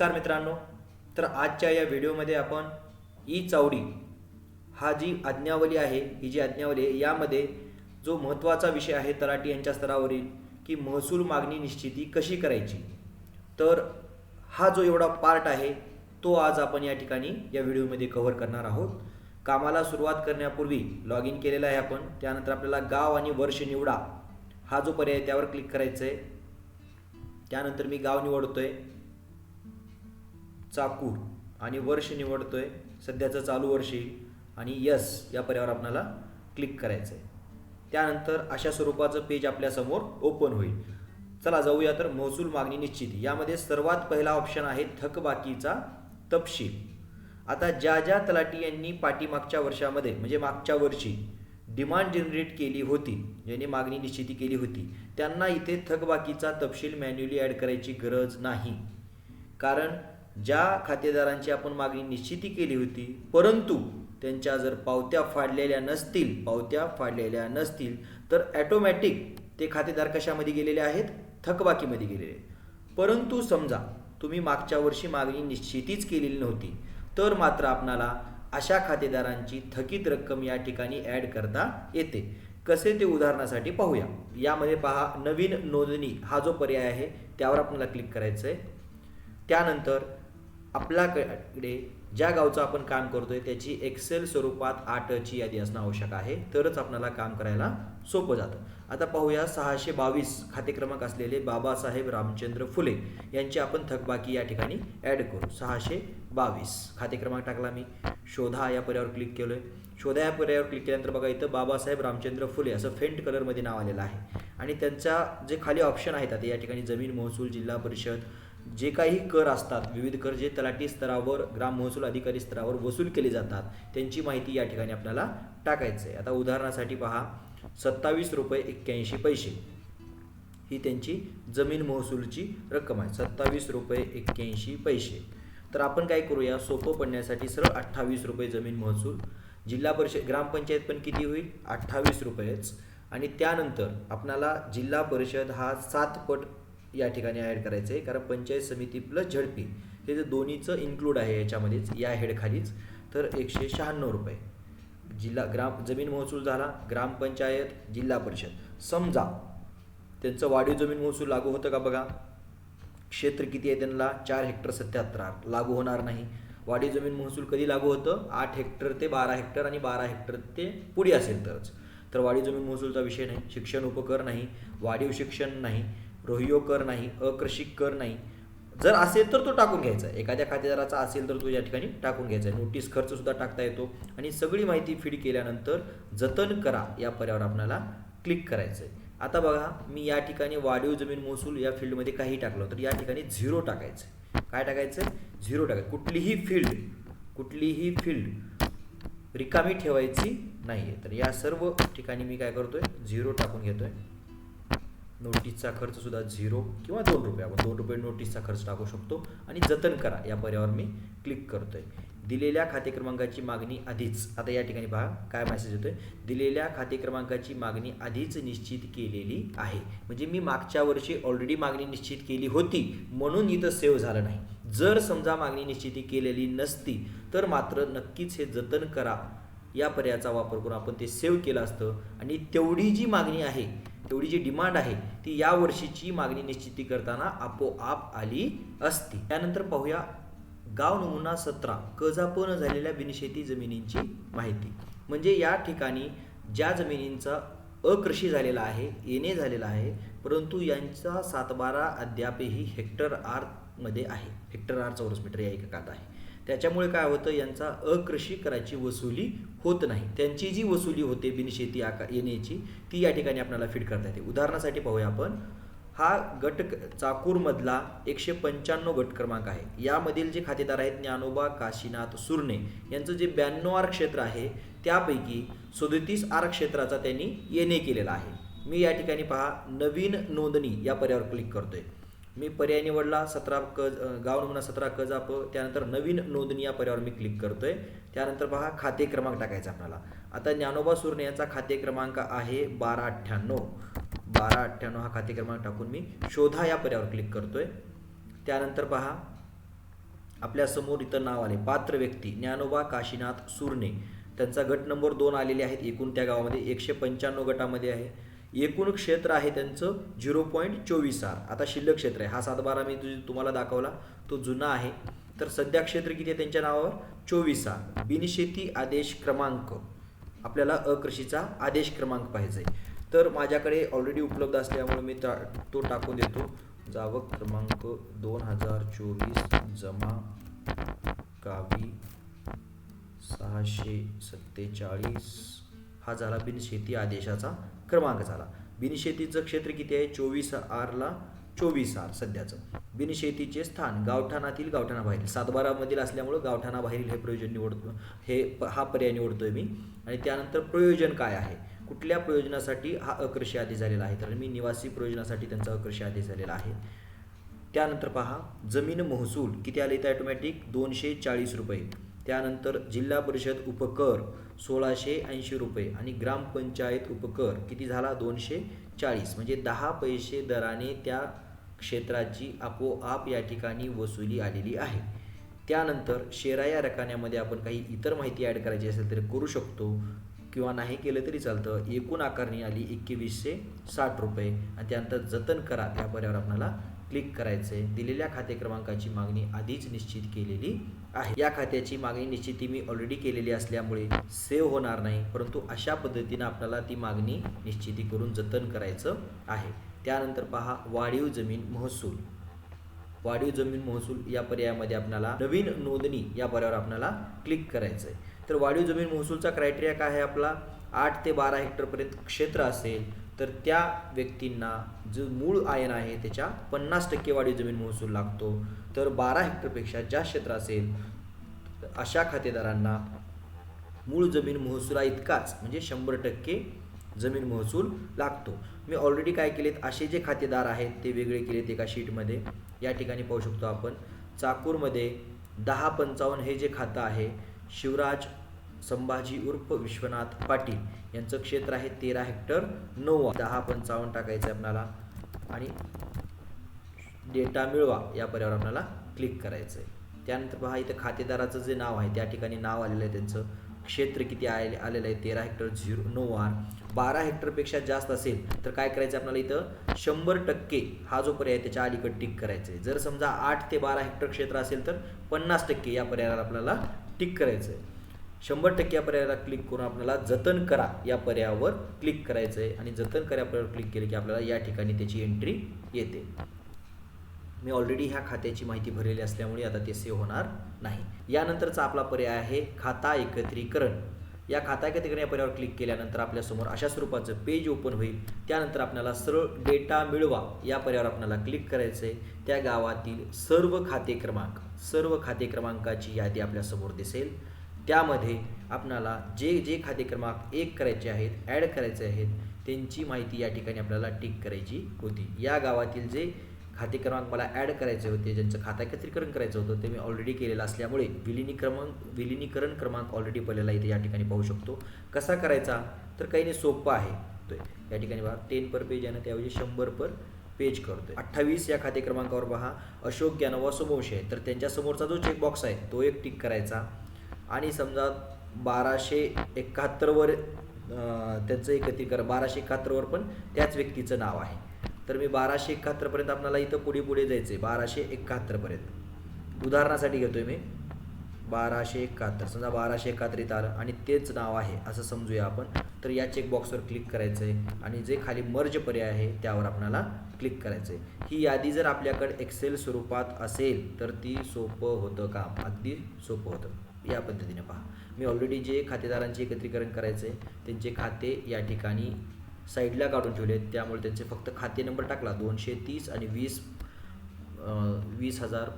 नमस्कार मित्रांनो. तर आजच्या या व्हिडिओमध्ये आपण ई चावडी हा जी आज्ञावली आहे ही जी आज्ञावली आहे यामध्ये जो महत्त्वाचा विषय आहे तलाठी यांच्या स्तरावरील की महसूल मागणी निश्चिती कशी करायची. तर हा जो एवढा पार्ट आहे तो आज आपण या ठिकाणी या व्हिडिओमध्ये कव्हर करणार आहोत. कामाला सुरुवात करण्यापूर्वी लॉग इन केलेलं आहे आपण. त्यानंतर आपल्याला गाव आणि वर्ष निवडा हा जो पर्याय त्यावर क्लिक करायचं आहे त्यानंतर मी गाव निवडतो आहे चाकूर आणि वर्ष निवडतो आहे सध्याचं चालू वर्ष येईल आणि यस या पर्यावर आपल्याला क्लिक करायचं आहे त्यानंतर अशा स्वरूपाचं पेज आपल्यासमोर ओपन होईल. चला जाऊया तर महसूल मागणी निश्चिती. यामध्ये सर्वात पहिला ऑप्शन आहे थकबाकीचा तपशील. आता ज्या ज्या तलाटी यांनी पाठीमागच्या वर्षामध्ये म्हणजे मागच्या वर्षी डिमांड जनरेट केली होती ज्यांनी मागणी निश्चिती केली होती त्यांना इथे थकबाकीचा तपशील मॅन्युअली ॲड करायची गरज नाही. कारण ज्या खातेदारांची आपण मागणी निश्चिती केली होती परंतु त्यांच्या जर पावत्या फाडलेल्या नसतील पावत्या फाडलेल्या नसतील तर ॲटोमॅटिक ते खातेदार कशामध्ये गेलेले आहेत? थकबाकीमध्ये गेलेले परंतु समजा तुम्ही मागच्या वर्षी मागणी निश्चितीच केलेली नव्हती तर मात्र आपणाला अशा खातेदारांची थकीत रक्कम या ठिकाणी ॲड करता येते. कसे ते उदाहरणासाठी पाहूया. यामध्ये पहा नवीन नोंदणी हा जो पर्याय आहे त्यावर आपल्याला क्लिक करायचं आहे त्यानंतर आपल्याकडे ज्या गावचं आपण काम करतोय त्याची एक्सेल स्वरूपात आठची यादी असणं आवश्यक आहे. तरच आपल्याला काम करायला सोपं जातं. आता पाहूया सहाशे बावीस खाते क्रमांक असलेले बाबासाहेब रामचंद्र फुले यांची आपण थकबाकी या ठिकाणी ॲड करू. सहाशे बावीस खाते क्रमांक टाकला मी. शोधा या पर्यायावर क्लिक केलो आहे शोधा या पर्यायावर क्लिक केल्यानंतर बघा इथं बाबासाहेब रामचंद्र फुले असं फेंट कलरमध्ये नाव आलेलं आहे. आणि त्यांचा जे खाली ऑप्शन आहेत आता या ठिकाणी जमीन महसूल जिल्हा परिषद जे काही कर असतात विविध कर जे तलाठी स्तरावर ग्राम महसूल अधिकारी स्तरावर वसूल केले जातात त्यांची माहिती या ठिकाणी आपल्याला टाकायचं आहे. आता उदाहरणासाठी पहा सत्तावीस रुपये एक्क्याऐंशी पैसे. ही त्यांची जमीन महसूलची रक्कम आहे. सत्तावीस रुपये एक्क्याऐंशी पैसे. तर आपण काय करूया सोपं पडण्यासाठी सरळ अठ्ठावीस रुपये जमीन महसूल जिल्हा परिषद ग्रामपंचायत पण किती होईल? अठ्ठावीस रुपयेच. आणि त्यानंतर आपणाला जिल्हा परिषद हा सात पट या ठिकाणी ॲड करायचं आहे कारण पंचायत समिती प्लस झडपी हे जे दोन्हीचं इन्क्लूड आहे याच्यामध्येच या हेडखालीच तर एकशे शहाण्णव रुपये. जिल्हा ग्राम जमीन महसूल झाला ग्रामपंचायत जिल्हा परिषद. समजा त्यांचं वाढीव जमीन महसूल लागू होतं का बघा? क्षेत्र किती आहे त्यांना? चार हेक्टर सत्याहत्तर. लागू होणार नाही. वाढीव जमीन महसूल कधी लागू होतं? आठ हेक्टर ते बारा हेक्टर आणि बारा हेक्टर ते पुढे असेल तरच. तर वाढीव जमीन महसूलचा विषय नाही. शिक्षण उपकर नाही. वाढीव शिक्षण नाही. रोहियो कर नाही अकृषिक कर नाही. जर असेल तर तो टाकून घ्यायचा. आहे एखाद्या खातेदाराचा असेल तर तो या ठिकाणी टाकून घ्यायचा. आहे नोटीस खर्च सुद्धा टाकता येतो. आणि सगळी माहिती फीड केल्यानंतर जतन करा या पर्यावर आपल्याला क्लिक करायचं आहे आता बघा मी या ठिकाणी वाढीव जमीन महसूल या फील्डमध्ये काही टाकलं तर या ठिकाणी झिरो टाकायचं आहे काय टाकायचं आहे झिरो टाकायचं. कुठलीही फील्ड कुठलीही फील्ड रिकामी ठेवायची नाही आहे तर या सर्व ठिकाणी मी काय करतोय? झिरो टाकून घेतोय. नोटीसचा खर्च सुद्धा झिरो किंवा दोन रुपये. आपण दोन रुपये नोटीसचा खर्च टाकू शकतो आणि जतन करा. या पर्यावर मी क्लिक करतो आहे दिलेल्या खाते क्रमांकाची मागणी आधीच. आता या ठिकाणी पहा काय मेसेज येतोय? दिलेल्या खाते क्रमांकाची मागणी आधीच निश्चित केलेली आहे. म्हणजे मी मागच्या वर्षी ऑलरेडी मागणी निश्चित केली होती. म्हणून इथं सेव्ह झालं नाही. जर समजा मागणी निश्चिती केलेली नसती तर मात्र नक्कीच हे जतन करा. या पर्यायाचा वापर करून आपण ते सेव्ह केलं असतं. आणि तेवढी जी मागणी आहे तेवढी जी डिमांड आहे ती या वर्षीची मागणी निश्चिती करताना आपोआप आली असती. त्यानंतर पाहूया गाव नमुना सतरा कजापण झालेल्या बिनशेती जमिनींची माहिती. म्हणजे या ठिकाणी ज्या जमिनींचा अकृषी झालेला आहे येणे झालेला आहे परंतु यांचा सातबारा अद्यापही हेक्टर आरमध्ये आहे. हेक्टर आर चौरस मीटर या एककात आहे. त्याच्यामुळे काय होतं यांचा अकृषी कराची वसुली होत नाही. त्यांची जी वसुली होते बिनशेती आका येण्याची ती या ठिकाणी आपल्याला फिट करता येते. उदाहरणासाठी पाहूया आपण. हा गट चाकूरमधला एकशे पंच्याण्णव गट क्रमांक आहे. यामधील जे खातेदार आहेत ज्ञानोबा काशीनाथ सुरणे यांचं जे ब्याण्णव आर क्षेत्र आहे त्यापैकी सदोतीस आर क्षेत्राचा त्यांनी येणे केलेला आहे. मी या ठिकाणी पहा नवीन नोंदणी या पर्यावर क्लिक करतोय. मी पर्याय निवडला सतरा क गाव नमुना सतरा क जाप त्यानंतर नवीन नोंदणी या पर्यावर मी क्लिक करतोय. त्यानंतर पहा खाते क्रमांक टाकायचा आपल्याला. आता ज्ञानोबा सुरणे यांचा खाते क्रमांक आहे बारा अठ्ठ्याण्णव. बारा अठ्ठ्याण्णव हा खाते क्रमांक टाकून मी शोधा या पर्यावर क्लिक करतोय. त्यानंतर पहा आपल्यासमोर इथं नाव आले पात्र व्यक्ती ज्ञानोबा काशीनाथ सुरणे. त्यांचा गट नंबर दोन आलेले आहेत. एकूण त्या गावामध्ये एकशे पंच्याण्णव गटामध्ये आहे. एकूण क्षेत्र आहे त्यांचं झिरो पॉईंट चोवीस आर. आता शिल्लक क्षेत्र आहे. हा सातबारा मी तुम्हाला दाखवला. तो जुना आहे. तर सध्या क्षेत्र किती आहे त्यांच्या नावावर? चोवीस आर. बिनशेती आदेश क्रमांक. आपल्याला अकृषीचा आदेश क्रमांक पाहिजे. तर माझ्याकडे ऑलरेडी उपलब्ध असल्यामुळे मी ता तो टाकून देतो. जावक क्रमांक दोन हजार चोवीस जमा गावी सहाशे सत्तेचाळीस. हा झाला बिनशेती आदेशाचा क्रमांक झाला. बिनशेतीचं क्षेत्र किती आहे? चोवीस आरला चोवीस आर सध्याचं. बिनशेतीचे स्थान गावठाणातील गावठाणाबाहेरील सातबारामधील असल्यामुळं गावठाणाबाहेरील हे प्रयोजन निवडतो हे प- हा पर्याय निवडतोय मी. आणि त्यानंतर प्रयोजन काय आहे? कुठल्या प्रयोजनासाठी हा अकृषी आदेश झालेला आहे? तर मी निवासी प्रयोजनासाठी त्यांचा अकृषी आदेश झालेला आहे. त्यानंतर पहा जमीन महसूल किती आले तर ॲटोमॅटिक दोनशे चाळीस रुपये. त्यानंतर जिल्हा परिषद उपकर सोळाशे ऐंशी रुपये आणि ग्रामपंचायत उपकर किती झाला? दोनशे चाळीस. म्हणजे दहा पैसे दराने त्या क्षेत्राची आपोआप या ठिकाणी वसुली आलेली आहे. त्यानंतर शेरा या रकान्यामध्ये आपण काही इतर माहिती ॲड करायची असेल तर करू शकतो. किंवा नाही केलं तरी चालतं. एकूण आकारणी आली एकवीसशे साठ रुपये. आणि त्यानंतर जतन करा. या पर्यावर आपल्याला क्लिक करायचं आहे दिलेल्या खाते क्रमांकाची मागणी आधीच निश्चित केलेली आहे. या खात्याची मागणी निश्चिती मी ऑलरेडी केलेली असल्यामुळे सेव्ह होणार नाही परंतु अशा पद्धतीनं आपल्याला ती मागणी निश्चिती करून जतन करायचं आहे. त्यानंतर पहा वाढीव जमीन महसूल. वाढीव जमीन महसूल या पर्यायामध्ये आपल्याला नवीन नोंदणी या पर्यायावर आपल्याला क्लिक करायचं आहे तर वाढीव जमीन महसूलचा क्रायटेरिया काय आहे आपला? आठ ते बारा हेक्टरपर्यंत क्षेत्र असेल तर त्या व्यक्तींना जो मूळ आयन आहे त्याच्या पन्नास टक्के वाढीव जमीन महसूल लागतो. तर बारा हेक्टरपेक्षा जास्त क्षेत्र असेल अशा खातेदारांना मूळ जमीन महसुला इतकाच म्हणजे शंभर टक्के जमीन महसूल लागतो. मी ऑलरेडी काय केलेत असे जे खातेदार आहेत ते वेगळे केलेत एका शीटमध्ये या ठिकाणी पाहू शकतो आपण चाकूरमध्ये दहा पंचावन्न हे जे खातं आहे शिवराज संभाजी उर्फ विश्वनाथ पाटील यांचं क्षेत्र आहे तेरा हेक्टर नऊ दहा पंचावन्न टाकायचं आहे आपल्याला आणि डेटा मिळवा या पर्यावर आपल्याला क्लिक करायचं आहे त्यानंतर पहा इथं खातेदाराचं जे नाव आहे त्या ठिकाणी नाव आलेलं आहे त्यांचं. क्षेत्र किती आले आलेलं आहे? तेरा हेक्टर झिरो नऊ आर. बारा हेक्टरपेक्षा जास्त असेल तर काय करायचं आपल्याला इथं? शंभर टक्के हा जो पर्याय आहे त्याच्या अलीकडे टिक करायचं आहे जर समजा आठ ते बारा हेक्टर क्षेत्र असेल तर पन्नास टक्के या पर्यायाला आपल्याला टिक करायचं आहे शंभर टक्के या पर्यायाला क्लिक करून आपल्याला जतन करा या पर्यायावर क्लिक करायचं आहे आणि जतन करा या पर्यायावर क्लिक केलं की आपल्याला या ठिकाणी त्याची एंट्री येते. मी ऑलरेडी ह्या खात्याची माहिती भरलेली असल्यामुळे आता ते सेव्ह होणार नाही. यानंतरचा आपला पर्याय आहे खाता एकत्रीकरण. या खाता एकत्रीकरण या पर्यायावर क्लिक केल्यानंतर आपल्यासमोर अशा स्वरूपाचं पेज ओपन होईल. त्यानंतर आपल्याला सरळ डेटा मिळवा या पर्यायावर आपल्याला क्लिक करायचं आहे त्या गावातील सर्व खाते क्रमांक सर्व खाते क्रमांकाची यादी आपल्यासमोर दिसेल. त्यामध्ये आपणाला जे जे खाते क्रमांक एक करायचे आहेत ॲड करायचे आहेत त्यांची माहिती या ठिकाणी आपल्याला टिक करायची होती. या गावातील जे खाते क्रमांक मला ॲड करायचे होते ज्यांचं खाता एकत्रीकरण करायचं होतं ते मी ऑलरेडी केलेलं असल्यामुळे विलिनी क्रमांक विलिनीकरण क्रमांक ऑलरेडी पडलेला इथे या ठिकाणी पाहू शकतो. कसा करायचा? तर काही नाही सोपं आहे. तो या ठिकाणी बघा टेन पर पेज आहे ना त्याऐवजी शंभर पर पेज करतोय. अठ्ठावीस या खाते क्रमांकावर पहा अशोक ज्ञानोबा समोश आहे. तर त्यांच्यासमोरचा जो चेकबॉक्स आहे तो एक टिक करायचा. आणि समजा बाराशे एकाहत्तरवर त्यांचं एकत्रीकरण बाराशे एकाहत्तरवर पण त्याच व्यक्तीचं नाव आहे. तर मी बाराशे एकाहत्तरपर्यंत आपल्याला इथं पुढे पुढे जायचं आहे बाराशे एकाहत्तरपर्यंत उदाहरणासाठी घेतोय मी. बाराशे एकाहत्तर. समजा बाराशे एकाहत्तर इथं आलं आणि तेच नाव आहे असं समजूया आपण. तर या चेकबॉक्सवर क्लिक करायचं आहे आणि जे खाली मर्ज पर्याय आहे त्यावर आपल्याला क्लिक करायचं आहे ही यादी जर आपल्याकडे एक्सेल स्वरूपात असेल तर ती सोपं होतं काम. अगदी सोपं होतं. या पद्धतीने पहा. मी ऑलरेडी जे खातेदारांचे एकत्रीकरण करायचं आहे त्यांचे खाते या ठिकाणी साईडला काढून ठेवले आहेत. त्यामुळे त्यांचे फक्त खाते नंबर टाकला दोनशे तीस आणि वीस वीस हजार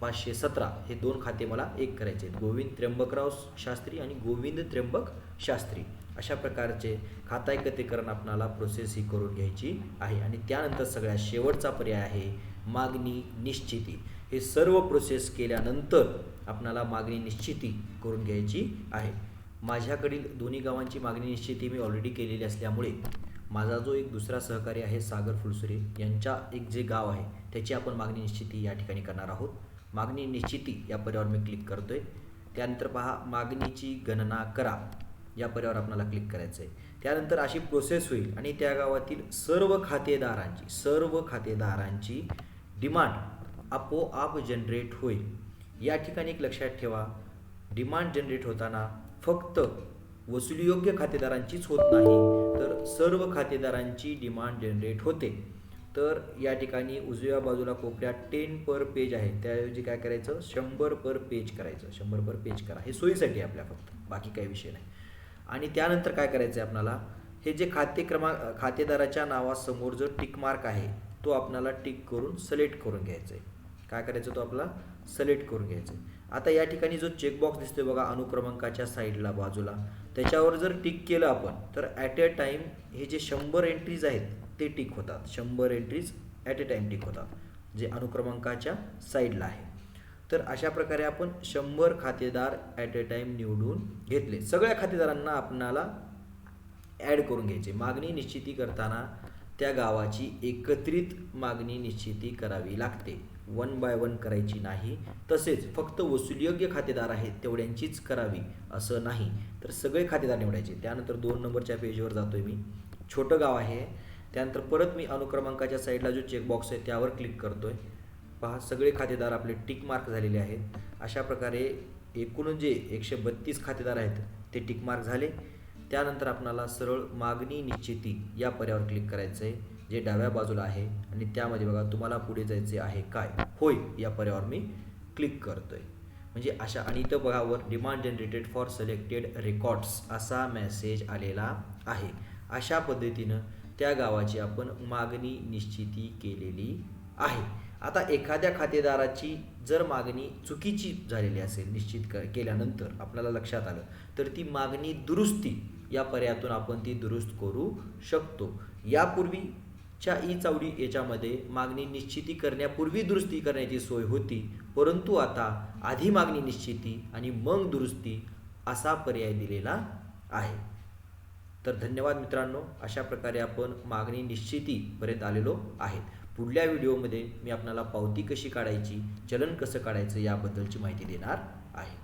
पाचशे सतरा हे दोन खाते मला एक करायचे आहेत. गोविंद त्र्यंबकराव शास्त्री आणि गोविंद त्र्यंबक शास्त्री. अशा प्रकारचे खाता एकत्रीकरण आपणाला प्रोसेस ही करून घ्यायची आहे. आणि त्यानंतर सगळ्यात शेवटचा पर्याय आहे मागणी निश्चिती. हे सर्व प्रोसेस केल्यानंतर आपणाला मागणी निश्चिती करून घ्यायची आहे. माझ्याकडील दोन्ही गावांची मागणी निश्चिती मी ऑलरेडी केलेली असल्यामुळे माझा जो एक दुसरा सहकारी आहे सागर फुलसुरे यांच्या एक जे गाव आहे त्याची आपण मागणी निश्चिती या ठिकाणी करणार आहोत. मागणी निश्चिती या पर्यावर मी क्लिक करतोय. त्यानंतर पहा मागणीची गणना करा. या पर्यावर आपल्याला क्लिक करायचं आहे त्यानंतर अशी प्रोसेस होईल आणि त्या गावातील सर्व खातेदारांची सर्व खातेदारांची डिमांड आपोआप जनरेट होईल. या ठिकाणी एक लक्षात ठेवा. डिमांड जनरेट होताना फक्त वसुलीयोग्य खातेदारांचीच होत नाही तर सर्व खातेदारांची डिमांड जनरेट होते. तर या ठिकाणी उजव्या बाजूला कोपऱ्यात टेन पर पेज आहे. त्याऐवजी काय करायचं? शंभर पर पेज करायचं. शंभर पर पेज करा. हे सोयीसाठी आपल्या फक्त. बाकी काही विषय नाही. आणि त्यानंतर काय करायचं आहे आपणाला? हे जे खाते क्रमांक खातेदाराच्या नावासमोर जो टिक मार्क आहे तो आपल्याला टिक करून सिलेक्ट करून घ्यायचा आहे काय करायचं तो आपला? सिलेक्ट करून घ्यायचा. आहे आता या ठिकाणी जो चेकबॉक्स दिसतोय बघा अनुक्रमांकाच्या साईडला बाजूला. त्याच्यावर जर टिक केलं आपण तर ॲट अ टाईम हे जे शंभर एंट्रीज आहेत ते टिक होतात. शंभर entries at a time tick होतात जे अनुक्रमांकाच्या साईडला आहे. तर अशा प्रकारे आपण शंभर खातेदार ॲट अ टाईम निवडून घेतले. सगळ्या खातेदारांना आपणाला ॲड करून घ्यायचे. मागणी निश्चिती करताना त्या गावाची एकत्रित मागणी निश्चिती करावी लागते. वन बाय वन करायची नाही. तसेच फक्त वसूलयोग्य खातेदार आहेत तेवढ्यांचीच करावी असं नाही. तर सगळे खातेदार निवडायचे. त्यानंतर दोन नंबरच्या पेजवर जातो आहे मी. छोटं गाव आहे. त्यानंतर परत मी अनुक्रमांकाच्या साईडला जो चेकबॉक्स आहे त्यावर क्लिक करतो आहे पहा सगळे खातेदार आपले टिक मार्क झालेले आहेत. अशा प्रकारे एकूण जे एकशे बत्तीस खातेदार आहेत ते टिक मार्क झाले. त्यानंतर आपणाला सरळ मागणी निश्चिती या पर्यावर क्लिक करायचं आहे जे डाव्या बाजूला आहे आणि त्यामध्ये बघा तुम्हाला पुढे जायचे आहे काय? होय या पर्यावर मी क्लिक करतोय. म्हणजे अशा आणि इथं बघा वर demand generated for selected records असा मेसेज आलेला आहे. अशा पद्धतीनं त्या गावाची आपण मागणी निश्चिती केलेली आहे. आता एखाद्या खातेदाराची जर मागणी चुकीची झालेली असेल निश्चित क केल्यानंतर आपल्याला लक्षात आलं तर ती मागणी दुरुस्ती या पर्यायातून आपण ती दुरुस्त करू शकतो. यापूर्वी च्या ई चावडी याच्यामध्ये मागणी निश्चिती करण्यापूर्वी दुरुस्ती करण्याची सोय होती परंतु आता आधी मागणी निश्चिती आणि मग दुरुस्ती असा पर्याय दिलेला आहे. तर धन्यवाद मित्रांनो अशा प्रकारे आपण मागणी निश्चितीपर्यंत आलेलो आहेत. पुढल्या व्हिडिओमध्ये मी आपल्याला पावती कशी काढायची चलन कसं काढायचं याबद्दलची माहिती देणार आहे.